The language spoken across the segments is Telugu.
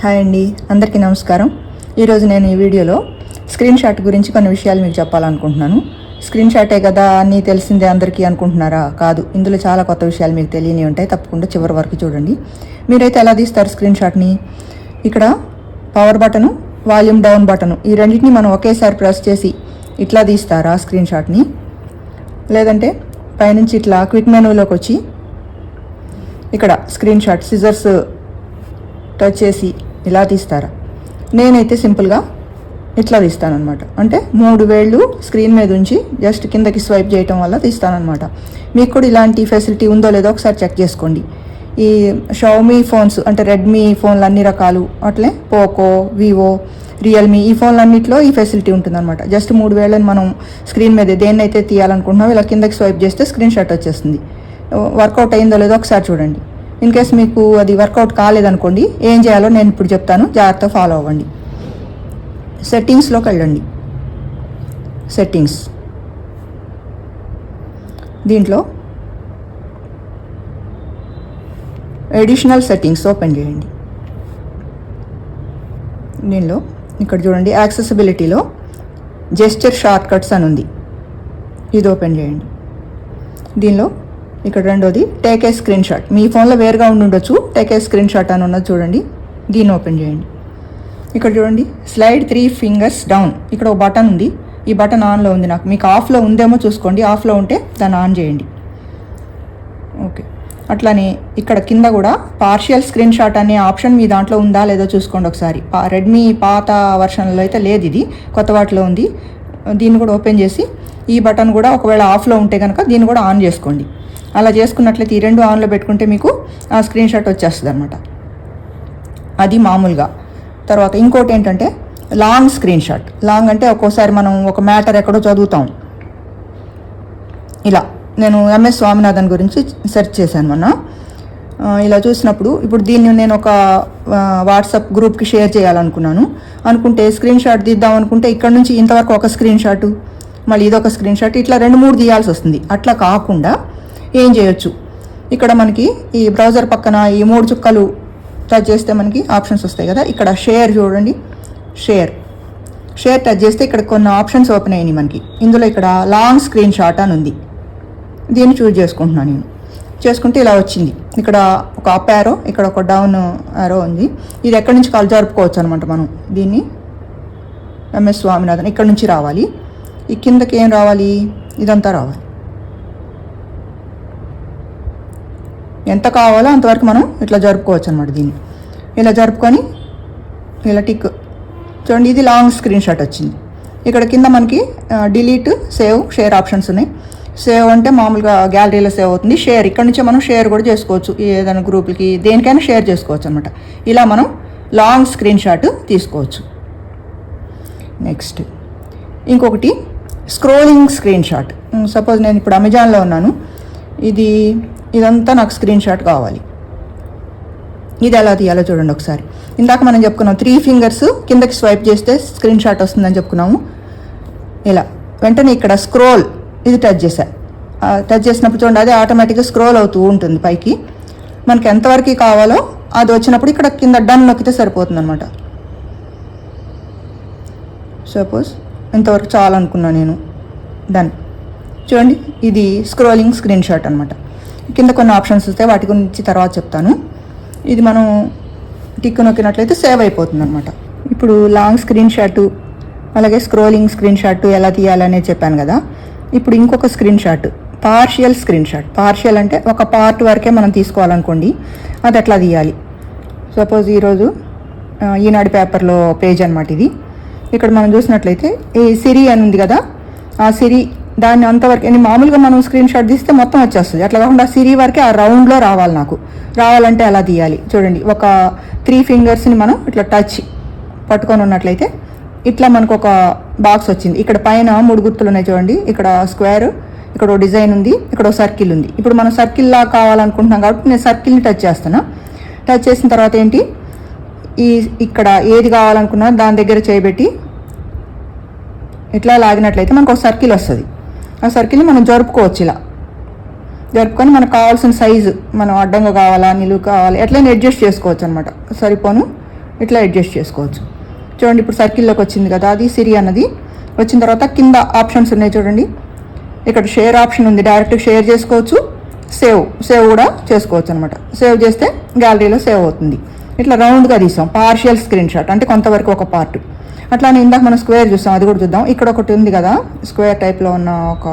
హాయ్ అండి అందరికీ నమస్కారం. ఈరోజు నేను ఈ వీడియోలో స్క్రీన్ షాట్ గురించి కొన్ని విషయాలు మీకు చెప్పాలనుకుంటున్నాను. స్క్రీన్ షాటే కదా అన్నీ తెలిసిందే అందరికీ అనుకుంటున్నారా? కాదు ఇందులో చాలా కొత్త విషయాలు మీకు తెలియని ఉంటాయి. తప్పకుండా చివరి వరకు చూడండి. మీరైతే ఎలా తీస్తారు స్క్రీన్ షాట్ని? ఇక్కడ power button volume down button ఈ రెండింటిని మనం ఒకేసారి ప్రెస్ చేసి ఇట్లా తీస్తారా స్క్రీన్ షాట్ని? లేదంటే పైనుంచి ఇట్లా క్విక్ మెనూలోకి వచ్చి ఇక్కడ స్క్రీన్ షాట్ సిజర్స్ టచ్ చేసి ఇలా తీస్తారా? నేనైతే సింపుల్గా ఇట్లా తీస్తానన్నమాట. అంటే మూడు వేళ్ళు స్క్రీన్ మీద ఉంచి జస్ట్ కిందకి స్వైప్ చేయటం వల్ల తీస్తానమాట మీకు కూడా ఇలాంటి ఫెసిలిటీ ఉందో లేదో ఒకసారి చెక్ చేసుకోండి. ఈ షౌమీ ఫోన్స్ అంటే రెడ్మీ ఫోన్లు అన్ని రకాలు అట్లే పోకో వివో రియల్మీ ఈ ఫోన్లన్నింటిలో ఈ ఫెసిలిటీ ఉంటుందన్నమాట. జస్ట్ మూడు వేలని మనం స్క్రీన్ మీద దేన్నైతే తీయాలనుకుంటున్నామో ఇలా కిందకి స్వైప్ చేస్తే స్క్రీన్ షాట్ వచ్చేస్తుంది. వర్కౌట్ అయిందో లేదో ఒకసారి చూడండి. ఇన్ కేస్ మీకు అది వర్కౌట్ కాలేదనుకోండి ఏం చేయాలో నేను ఇప్పుడు చెప్తాను. జాగ్రత్తగా ఫాలో అవ్వండి. సెట్టింగ్స్లోకి వెళ్ళండి. సెట్టింగ్స్ దీంట్లో ఎడిషనల్ సెట్టింగ్స్ ఓపెన్ చేయండి. దీనిలో ఇక్కడ చూడండి యాక్సెసిబిలిటీలో జెస్చర్ షార్ట్ కట్స్ అని ఉంది. ఇది ఓపెన్ చేయండి. దీనిలో ఇక్కడ రెండోది టేక్ ఏ స్క్రీన్ షాట్ మీ ఫోన్లో వేరుగా ఉండి ఉండొచ్చు టేక్ ఏ స్క్రీన్ షాట్ అని ఉన్నది చూడండి. దీన్ని ఓపెన్ చేయండి. ఇక్కడ చూడండి స్లైడ్ త్రీ ఫింగర్స్ డౌన్ ఇక్కడ ఒక బటన్ ఉంది. ఈ బటన్ ఆన్లో ఉంది నాకు. మీకు ఆఫ్లో ఉందేమో చూసుకోండి. ఆఫ్లో ఉంటే దాన్ని ఆన్ చేయండి. ఓకే. అట్లానే ఇక్కడ కింద కూడా పార్షియల్ స్క్రీన్ షాట్ అనే ఆప్షన్ మీ దాంట్లో ఉందా లేదో చూసుకోండి ఒకసారి. రెడ్మీ పాత వర్షన్లో అయితే లేదు ఇది. కొత్త వాటిలో ఉంది. దీన్ని కూడా ఓపెన్ చేసి ఈ బటన్ కూడా ఒకవేళ ఆఫ్లో ఉంటే కనుక దీన్ని కూడా ఆన్ చేసుకోండి. అలా చేసుకున్నట్లయితే ఈ రెండు ఆన్లో పెట్టుకుంటే మీకు ఆ స్క్రీన్ షాట్ వచ్చేస్తుంది అనమాట అది మామూలుగా. తర్వాత ఇంకోటి ఏంటంటే లాంగ్ స్క్రీన్ షాట్. లాంగ్ అంటే ఒక్కోసారి మనం ఒక మ్యాటర్ ఎక్కడో చదువుతాం. ఇలా. నేను ఎంఎస్ స్వామినాథన్ గురించి సెర్చ్ చేశాను మొన్న. ఇలా చూసినప్పుడు ఇప్పుడు దీన్ని నేను ఒక వాట్సాప్ గ్రూప్కి షేర్ చేయాలనుకున్నాను. అనుకుంటే స్క్రీన్ షాట్ తీద్దాం అనుకుంటే ఇక్కడ నుంచి ఇంతవరకు ఒక స్క్రీన్ షాటు మళ్ళీ ఇదొక స్క్రీన్ షాట్ ఇట్లా రెండు మూడు తీయాల్సి వస్తుంది. అట్లా కాకుండా ఏం చేయొచ్చు? ఇక్కడ మనకి ఈ బ్రౌజర్ పక్కన ఈ మూడు చుక్కలు టచ్ చేస్తే మనకి ఆప్షన్స్ వస్తాయి కదా? ఇక్కడ షేర్ చూడండి. షేర్ షేర్ టచ్ చేస్తే ఇక్కడ కొన్ని ఆప్షన్స్ ఓపెన్ అయినాయి మనకి. ఇందులో ఇక్కడ లాంగ్ స్క్రీన్ షాట్ అని ఉంది. దీన్ని చూజ్ చేసుకుంటున్నాను నేను. చేసుకుంటే ఇలా వచ్చింది. ఇక్కడ ఒక అప్ యారో ఇక్కడ ఒక డౌన్ యారో ఉంది. ఇది ఎక్కడి నుంచి కాల్ జరుపుకోవచ్చు అనమాట మనం? దీన్ని ఎంఎస్ స్వామినాథన్ ఇక్కడ నుంచి రావాలి. ఈ కిందకి ఏం రావాలి? ఇదంతా రావాలి. ఎంత కావాలో అంతవరకు మనం ఇట్లా జరుపుకోవచ్చు అనమాట దీన్ని. ఇలా జరుపుకొని ఇలా టిక్. చూడండి ఇది లాంగ్ స్క్రీన్ షాట్ వచ్చింది. ఇక్కడ కింద మనకి డిలీట్ సేవ్ షేర్ ఆప్షన్స్ ఉన్నాయి. సేవ్ అంటే మామూలుగా గ్యాలరీలో సేవ్ అవుతుంది. షేర్ ఇక్కడ నుంచే మనం షేర్ కూడా చేసుకోవచ్చు. ఏదైనా గ్రూపులకి దేనికైనా షేర్ చేసుకోవచ్చు అనమాట ఇలా మనం లాంగ్ స్క్రీన్ షాట్ తీసుకోవచ్చు. నెక్స్ట్ ఇంకొకటి స్క్రోలింగ్ స్క్రీన్ షాట్ సపోజ్ నేను ఇప్పుడు అమెజాన్లో ఉన్నాను. ఇది ఇదంతా నాకు స్క్రీన్ షాట్ కావాలి. ఇది ఎలా తీయాలో చూడండి ఒకసారి. ఇందాక మనం చెప్పుకున్నాం త్రీ ఫింగర్స్ కిందకి స్వైప్ చేస్తే స్క్రీన్ షాట్ వస్తుందని చెప్పుకున్నాము. ఇలా. వెంటనే ఇక్కడ స్క్రోల్ ఇది టచ్ చేశా. టచ్ చేసినప్పుడు చూడండి అది ఆటోమేటిక్గా స్క్రోల్ అవుతూ ఉంటుంది పైకి. మనకి ఎంతవరకు కావాలో అది వచ్చినప్పుడు ఇక్కడ కింద డన్ నొక్కితే సరిపోతుంది అనమాట సపోజ్ ఇంతవరకు చాలనుకున్నా నేను. డన్ చూడండి ఇది స్క్రోలింగ్ స్క్రీన్ షాట్ అనమాట కింద కొన్ని ఆప్షన్స్ వస్తాయి వాటి గురించి తర్వాత చెప్తాను. ఇది మనం టిక్ నొక్కినట్లయితే సేవ్ అయిపోతుంది అనమాట ఇప్పుడు లాంగ్ స్క్రీన్ షాట్ అలాగే స్క్రోలింగ్ స్క్రీన్ షాట్ ఎలా తీయాలనే చెప్పాను కదా. ఇప్పుడు ఇంకొక screenshot partial screenshot. Partial అంటే ఒక పార్ట్ వరకే మనం తీసుకోవాలనుకోండి అది ఎట్లా తీయాలి? సపోజ్ ఈరోజు ఈనాడు పేపర్లో పేజ్ అనమాట ఇది. ఇక్కడ మనం చూసినట్లయితే ఈ సిరి అని ఉంది కదా ఆ సిరి దాన్ని అంతవరకు నేను మామూలుగా మనం స్క్రీన్ షాట్ తీస్తే మొత్తం వచ్చేస్తుంది. అట్లా కాకుండా సిరి వరకే ఆ రౌండ్లో రావాలి నాకు. రావాలంటే అలా తీయాలి. చూడండి ఒక త్రీ ఫింగర్స్ని మనం ఇట్లా టచ్ పట్టుకొని ఉన్నట్లయితే ఇట్లా మనకు ఒక బాక్స్ వచ్చింది. ఇక్కడ పైన మూడు గుర్తులు ఉన్నాయి చూడండి. ఇక్కడ స్క్వేర్ ఇక్కడ డిజైన్ ఉంది ఇక్కడ సర్కిల్ ఉంది. ఇప్పుడు మనం సర్కిల్ లా కావాలనుకుంటున్నాం కాబట్టి నేను సర్కిల్ని టచ్ చేస్తున్నా. టచ్ చేసిన తర్వాత ఏంటి? ఈ ఇక్కడ ఏది కావాలనుకున్నా దాని దగ్గర చేయబెట్టి ఇట్లా లాగినట్లయితే మనకు ఒక సర్కిల్ వస్తుంది. ఆ సర్కిల్ని మనం జరుపుకోవచ్చు ఇలా. జరుపుకొని మనకు కావాల్సిన సైజు మనం అడ్డంగా కావాలా నిలువు కావాలి ఎట్లయినా అడ్జస్ట్ చేసుకోవచ్చు అనమాట సరిపోను ఇట్లా అడ్జస్ట్ చేసుకోవచ్చు. చూడండి ఇప్పుడు సర్కిల్లోకి వచ్చింది కదా అది సిరి అన్నది. వచ్చిన తర్వాత కింద ఆప్షన్స్ ఉన్నాయి చూడండి. ఇక్కడ షేర్ ఆప్షన్ ఉంది డైరెక్ట్ షేర్ చేసుకోవచ్చు. సేవ్ సేవ్ కూడా చేసుకోవచ్చు అనమాట సేవ్ చేస్తే గ్యాలరీలో సేవ్ అవుతుంది. ఇట్లా రౌండ్గా తీసాం పార్షియల్ స్క్రీన్ షాట్ అంటే కొంతవరకు ఒక పార్ట్. అట్లానే ఇందాక మనం స్క్వేర్ చూస్తాం అది కూడా చూద్దాం. ఇక్కడ ఒకటి ఉంది కదా స్క్వేర్ టైప్లో ఉన్న ఒక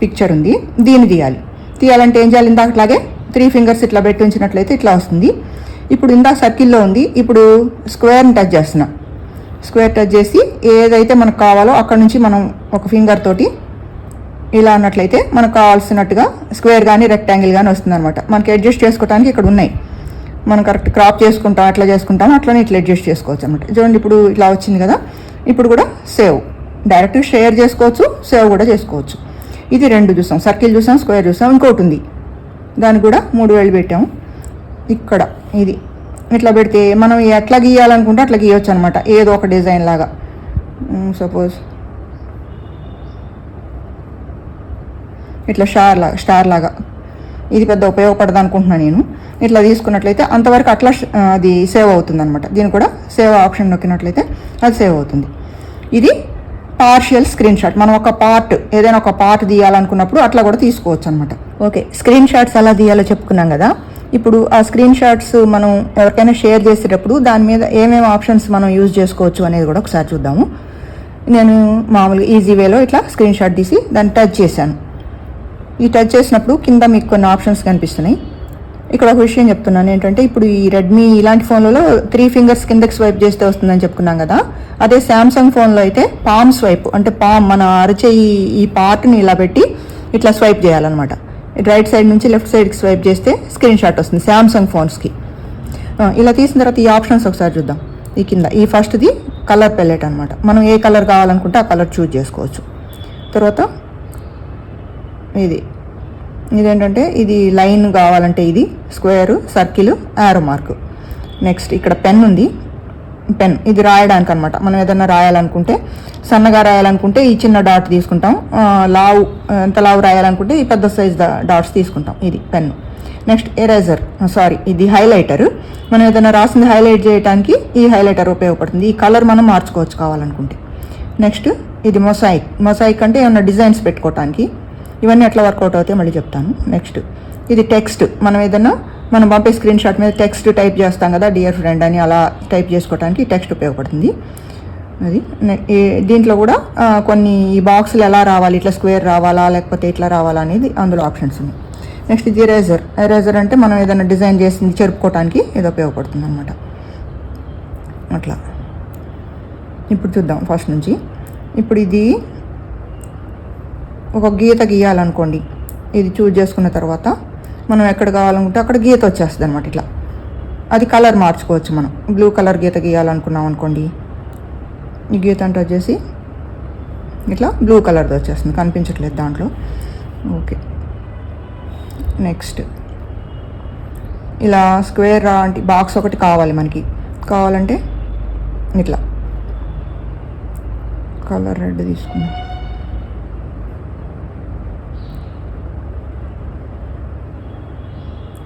పిక్చర్ ఉంది. దీన్ని తీయాలి. తీయాలంటే ఏం చేయాలి ఇందాక అట్లాగే? త్రీ ఫింగర్స్ ఇట్లా పెట్టి ఉంచినట్లయితే ఇట్లా వస్తుంది. ఇప్పుడు ఇందాక సర్కిల్లో ఉంది. ఇప్పుడు స్క్వేర్ని టచ్ చేస్తున్నాం. స్క్వేర్ టచ్ చేసి ఏదైతే మనకు కావాలో అక్కడ నుంచి మనం ఒక ఫింగర్ తోటి ఇలా అన్నట్లయితే మనకు కావాల్సినట్టుగా స్క్వేర్ కానీ రెక్టాంగిల్ కానీ వస్తుంది అనమాట మనకి అడ్జస్ట్ చేసుకోవడానికి ఇక్కడ ఉన్నాయి. మనం కరెక్ట్ క్రాప్ చేసుకుంటాం అట్లా చేసుకుంటాం అట్లనే ఇట్లా అడ్జస్ట్ చేసుకోవచ్చు అనమాట చూడండి ఇప్పుడు ఇట్లా వచ్చింది కదా ఇప్పుడు కూడా సేవ్. డైరెక్ట్ షేర్ చేసుకోవచ్చు సేవ్ కూడా చేసుకోవచ్చు. ఇది రెండు చూసాం సర్కిల్ చూసాం స్క్వేర్ చూసాం ఇంకోటి ఉంది. దానికి కూడా మూడు వేలు పెట్టాము. ఇక్కడ ఇది. ఇట్లా పెడితే మనం ఎట్లా గీయాలనుకుంటే అట్లా గీయవచ్చు అనమాట ఏదో ఒక డిజైన్ లాగా. సపోజ్ ఇట్లా స్టార్ లాగా స్టార్ లాగా. ఇది పెద్ద ఉపయోగపడదు అనుకుంటున్నాను నేను. ఇట్లా తీసుకున్నట్లయితే అంతవరకు అట్లా అది సేవ్ అవుతుంది అనమాట దీన్ని కూడా సేవ్ ఆప్షన్ నొక్కినట్లయితే అది సేవ్ అవుతుంది. ఇది పార్షియల్ స్క్రీన్ షాట్ మనం ఒక పార్ట్ ఏదైనా ఒక పార్ట్ తీయాలనుకున్నప్పుడు అట్లా కూడా తీసుకోవచ్చు అనమాట ఓకే స్క్రీన్ షాట్స్ ఎలా తీయాలో చెప్పుకున్నాం కదా. ఇప్పుడు ఆ స్క్రీన్ షాట్స్ మనం ఎవరికైనా షేర్ చేసేటప్పుడు దాని మీద ఏమేమి ఆప్షన్స్ మనం యూజ్ చేసుకోవచ్చు అనేది కూడా ఒకసారి చూద్దాము. నేను మామూలుగా ఈజీ వేలో ఇట్లా స్క్రీన్ షాట్ తీసి దాన్ని టచ్ చేశాను. ఈ టచ్ చేసినప్పుడు కింద మీకు కొన్ని ఆప్షన్స్ కనిపిస్తున్నాయి. ఇక్కడ ఒక విషయం చెప్తున్నాను. ఏంటంటే ఇప్పుడు ఈ రెడ్మీ ఇలాంటి ఫోన్లలో త్రీ ఫింగర్స్ కిందకి స్వైప్ చేస్తే వస్తుందని చెప్పుకున్నాం కదా. అదే శాంసంగ్ ఫోన్లో అయితే పామ్ స్వైప్ అంటే పామ్ మన అరచేయి ఈ పార్ట్ని ఇలా పెట్టి ఇట్లా స్వైప్ చేయాలన్నమాట. రైట్ సైడ్ నుంచి లెఫ్ట్ సైడ్కి స్వైప్ చేస్తే స్క్రీన్ షాట్ వస్తుంది శాంసంగ్ ఫోన్స్కి ఇలా తీసిన తర్వాత ఈ ఆప్షన్స్ ఒకసారి చూద్దాం. ఈ కింద ఈ ఫస్ట్ది కలర్ పెల్లెట్ అనమాట మనం ఏ కలర్ కావాలనుకుంటే ఆ కలర్ చూజ్ చేసుకోవచ్చు. తర్వాత ఇది. ఇదేంటంటే ఇది లైన్ కావాలంటే ఇది square circle arrow mark. Next ఇక్కడ పెన్ ఉంది. పెన్. ఇది రాయడానికి అనమాట మనం ఏదైనా రాయాలనుకుంటే సన్నగా రాయాలనుకుంటే ఈ చిన్న డాట్ తీసుకుంటాం. లావు ఎంత లావు రాయాలనుకుంటే ఈ పెద్ద సైజ్ డాట్స్ తీసుకుంటాం. ఇది పెన్. Next eraser. సారీ ఇది హైలైటర్. మనం ఏదైనా రాసింది హైలైట్ చేయడానికి ఈ హైలైటర్ ఉపయోగపడుతుంది. ఈ కలర్ మనం మార్చుకోవచ్చు కావాలనుకుంటే. నెక్స్ట్ ఇది మొసాయిక్. మొసాయిక్ అంటే ఏమైనా డిజైన్స్ పెట్టుకోవటానికి ఇవన్నీ ఎట్లా వర్కౌట్ అవుతాయి మళ్ళీ చెప్తాను. నెక్స్ట్ ఇది టెక్స్ట్ మనం ఏదైనా మనం పంపే స్క్రీన్ షాట్ మీద టెక్స్ట్ టైప్ చేస్తాం కదా డియర్ ఫ్రెండ్ అని అలా టైప్ చేసుకోవడానికి టెక్స్ట్ ఉపయోగపడుతుంది. అది. దీంట్లో కూడా కొన్ని ఈ బాక్సులు ఎలా రావాలి ఇట్లా స్క్వేర్ రావాలా లేకపోతే ఇట్లా రావాలా అనేది అందులో ఆప్షన్స్ ఉన్నాయి. నెక్స్ట్ ఇది ఎరేజర్ ఎరేజర్ అంటే మనం ఏదైనా డిజైన్ చేసింది చెరుపుకోవడానికి ఇది ఉపయోగపడుతుంది అనమాట అట్లా. ఇప్పుడు చూద్దాం ఫస్ట్ నుంచి. ఇప్పుడు ఇది ఒక గీత గీయాలనుకోండి. ఇది చూజ్ చేసుకున్న తర్వాత మనం ఎక్కడ కావాలనుకుంటే అక్కడ గీత వచ్చేస్తుంది అనమాట ఇట్లా. అది కలర్ మార్చుకోవచ్చు మనం. బ్లూ కలర్ గీత గీయాలనుకున్నాం అనుకోండి. ఈ గీత అంటే వచ్చేసి ఇట్లా బ్లూ కలర్ది వచ్చేస్తుంది. కనిపించట్లేదు దాంట్లో. ఓకే నెక్స్ట్ ఇలా స్క్వేర్ లాంటి బాక్స్ ఒకటి కావాలి మనకి. కావాలంటే ఇట్లా. కలర్ రెడ్ తీసుకున్నాం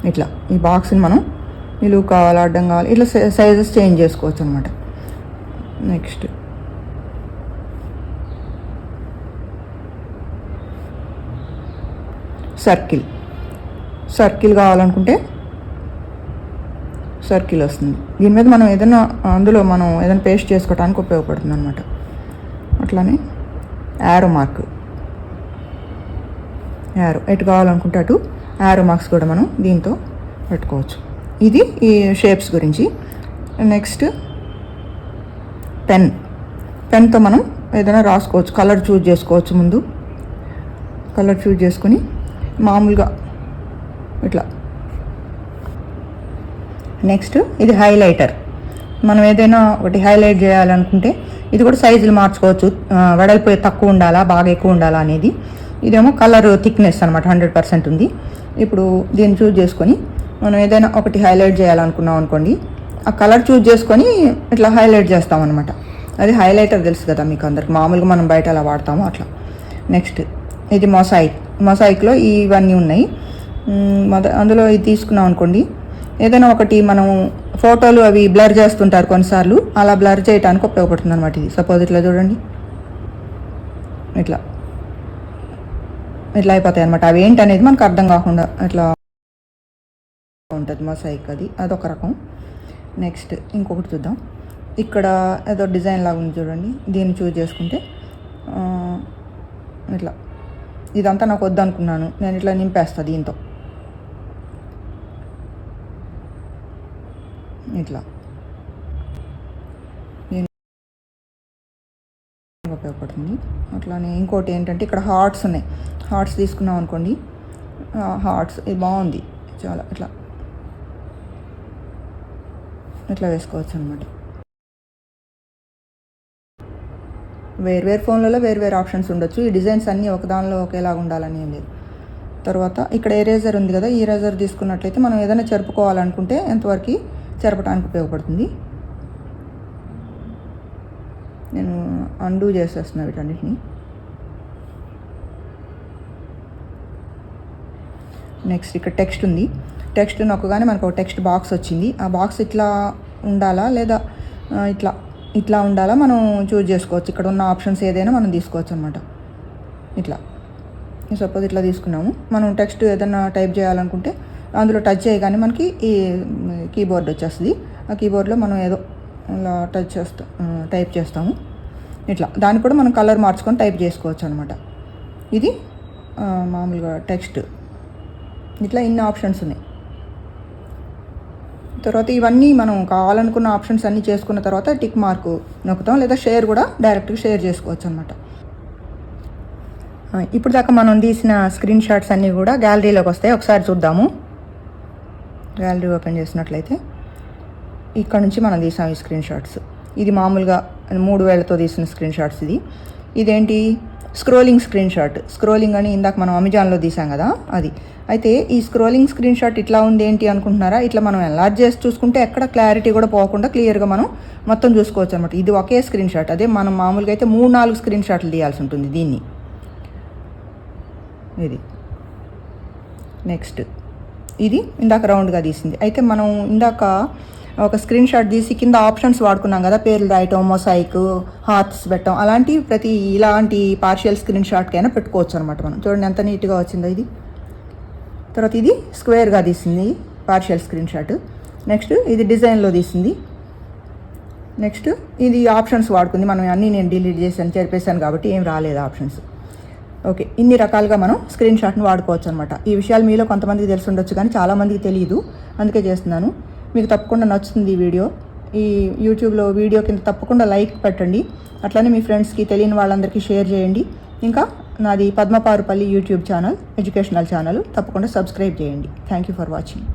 ఇట్లా ఈ బాక్స్ని మనం నిలువు కావాలి అడ్డం కావాలి ఇట్లా సైజెస్ చేంజ్ చేసుకోవచ్చు అనమాట నెక్స్ట్ సర్కిల్ సర్కిల్ కావాలనుకుంటే సర్కిల్ వస్తుంది. దీని మీద మనం ఏదైనా అందులో మనం ఏదైనా పేస్ట్ చేసుకోవడానికి ఉపయోగపడుతుంది అనమాట అట్లానే యారో మార్క్ యారో ఎటు కావాలనుకుంటే అటు యారో మార్క్స్ కూడా మనం దీంతో పెట్టుకోవచ్చు. ఇది ఈ షేప్స్ గురించి. నెక్స్ట్ పెన్ పెన్తో మనం ఏదైనా రాసుకోవచ్చు. కలర్ చూజ్ చేసుకోవచ్చు ముందు. కలర్ చూజ్ చేసుకొని మామూలుగా ఇట్లా. నెక్స్ట్ ఇది హైలైటర్ మనం ఏదైనా ఒకటి హైలైట్ చేయాలనుకుంటే ఇది కూడా సైజులు మార్చుకోవచ్చు. వెడల్పోయి వెడల్పు తక్కువ ఉండాలా బాగా ఎక్కువ ఉండాలా అనేది. ఇదేమో కలర్ థిక్నెస్ అనమాట హండ్రెడ్ పర్సెంట్ ఉంది. ఇప్పుడు దీన్ని చూజ్ చేసుకొని మనం ఏదైనా ఒకటి హైలైట్ చేయాలనుకున్నాం అనుకోండి ఆ కలర్ చూజ్ చేసుకొని ఇట్లా హైలైట్ చేస్తాం అనమాట అది హైలైటర్ తెలుసు కదా మీకు అందరికి. మామూలుగా మనం బయట అలా వాడతాము అట్లా. నెక్స్ట్ ఇది మొసాయిక్ మొసాయిక్లో ఇవన్నీ ఉన్నాయి. అందులో ఇది తీసుకున్నాం అనుకోండి. ఏదైనా ఒకటి మనం ఫోటోలు అవి బ్లర్ చేస్తుంటారు కొన్నిసార్లు అలా బ్లర్ చేయడానికి ఉపయోగపడుతుంది అనమాట ఇది. సపోజ్ ఇట్లా చూడండి. ఇట్లా. ఇట్లా అయిపోతాయి అనమాట అవి ఏంటి అనేది మనకు అర్థం కాకుండా ఇట్లా ఉంటుంది మొసైక్ అది. అదొక రకం. నెక్స్ట్ ఇంకొకటి చూద్దాం. ఇక్కడ ఏదో డిజైన్ లాగా ఉంది చూడండి. దీన్ని చూజ్ చేసుకుంటే ఇట్లా. ఇదంతా నాకు వద్దు అనుకున్నాను నేను ఇట్లా నింపేస్తా దీంతో. ఇట్లా దీని పడుతుంది అట్లానే ఇంకోటి ఏంటంటే ఇక్కడ హార్ట్స్ ఉన్నాయి. హార్ట్స్ తీసుకున్నాం అనుకోండి. హార్ట్స్ ఇది బాగుంది. చాలా ఇట్లా. ఇట్లా వేసుకోవచ్చు అనమాట వేరు వేరు ఫోన్లలో వేరు వేరు ఆప్షన్స్ ఉండొచ్చు. ఈ డిజైన్స్ అన్నీ ఒకదానిలో ఒకేలాగా ఉండాలని ఏం లేదు. తర్వాత ఇక్కడ ఎరేజర్ ఉంది కదా. ఈ ఎరేజర్ తీసుకున్నట్లయితే మనం ఏదైనా చెరుపుకోవాలనుకుంటే ఎంతవరకు చెరపడానికి ఉపయోగపడుతుంది నేను అండూ చేసేస్తున్నా వీటన్నిటిని. నెక్స్ట్ ఇక్కడ టెక్స్ట్ ఉంది. టెక్స్ట్ నొక్కగానే మనకు ఒక టెక్స్ట్ బాక్స్ వచ్చింది. ఆ బాక్స్ ఇట్లా ఉండాలా లేదా ఇట్లా ఇట్లా ఉండాలా మనం చూజ్ చేసుకోవచ్చు. ఇక్కడ ఉన్న ఆప్షన్స్ ఏదైనా మనం తీసుకోవచ్చు అనమాట ఇట్లా. సపోజ్ ఇట్లా తీసుకున్నాము. మనం టెక్స్ట్ ఏదైనా టైప్ చేయాలనుకుంటే అందులో టచ్ చేయగానే మనకి ఈ కీబోర్డ్ వచ్చేస్తుంది. ఆ కీబోర్డ్లో మనం ఏదో ఇలా టచ్ చేస్తాం టైప్ చేస్తాము. ఇట్లా. దాన్ని కూడా మనం కలర్ మార్చుకొని టైప్ చేసుకోవచ్చు అనమాట ఇది మామూలుగా టెక్స్ట్. ఇట్లా ఇన్ని ఆప్షన్స్ ఉన్నాయి. తర్వాత ఇవన్నీ మనం కావాలనుకున్న ఆప్షన్స్ అన్నీ చేసుకున్న తర్వాత టిక్ మార్క్ నొక్కుతాం లేదా షేర్ కూడా డైరెక్ట్గా షేర్ చేసుకోవచ్చు అనమాట ఇప్పుడు దాకా మనం తీసిన స్క్రీన్ షాట్స్ అన్నీ కూడా గ్యాలరీలోకి వస్తాయి. ఒకసారి చూద్దాము. గ్యాలరీ ఓపెన్ చేసినట్లయితే ఇక్కడ నుంచి మనం తీసాం ఈ స్క్రీన్ షాట్స్. ఇది మామూలుగా మూడు వేలతో తీసిన స్క్రీన్ షాట్స్ ఇది. ఇదేంటి? Scrolling screen shot. స్క్రోలింగ్ అని ఇందాక మనం అమెజాన్లో తీసాం కదా అది. అయితే ఈ స్క్రోలింగ్ స్క్రీన్ షాట్ ఇట్లా ఉంది ఏంటి అనుకుంటున్నారా? ఇట్లా మనం ఎన్లార్జ్ చేసి చూసుకుంటే ఎక్కడ క్లారిటీ కూడా పోకుండా క్లియర్గా మనం మొత్తం చూసుకోవచ్చు అనమాట ఇది ఒకే స్క్రీన్ షాట్. అదే మనం మామూలుగా అయితే మూడు నాలుగు స్క్రీన్ షాట్లు తీయాల్సి ఉంటుంది దీన్ని. ఇది. నెక్స్ట్. ఇది ఇందాక రౌండ్గా తీసింది. అయితే మనం ఇందాక ఒక స్క్రీన్ షాట్ తీసి కింద ఆప్షన్స్ వాడుకున్నాం కదా పేర్లు రాయటం మొసైక్ హార్ట్స్ పెట్టడం అలాంటి ప్రతి ఇలాంటి పార్షియల్ స్క్రీన్ షాట్కైనా పెట్టుకోవచ్చు అనమాట మనం. చూడండి ఎంత నీట్గా వచ్చిందో ఇది. తర్వాత ఇది స్క్వేర్గా తీసింది పార్షియల్ స్క్రీన్ షాట్. నెక్స్ట్ ఇది డిజైన్లో తీసింది. నెక్స్ట్ ఇది ఆప్షన్స్ వాడుకుంది. మనం అన్నీ నేను డిలీట్ చేశాను చేరిపేశాను కాబట్టి ఏం రాలేదు ఆప్షన్స్. ఓకే ఇన్ని రకాలుగా మనం స్క్రీన్ షాట్ని వాడుకోవచ్చు అనమాట ఈ విషయాలు మీలో కొంతమందికి తెలిసి ఉండొచ్చు కానీ చాలామందికి తెలియదు అందుకే చేస్తున్నాను. మీకు తప్పకుండా నచ్చుతుంది ఈ వీడియో. ఈ యూట్యూబ్లో వీడియో కింద తప్పకుండా లైక్ పెట్టండి. అట్లానే మీ ఫ్రెండ్స్కి తెలియని వాళ్ళందరికీ షేర్ చేయండి. ఇంకా నాది Padma Parupalli YouTube channel educational channel. తప్పకుండా సబ్స్క్రైబ్ చేయండి. Thank you for watching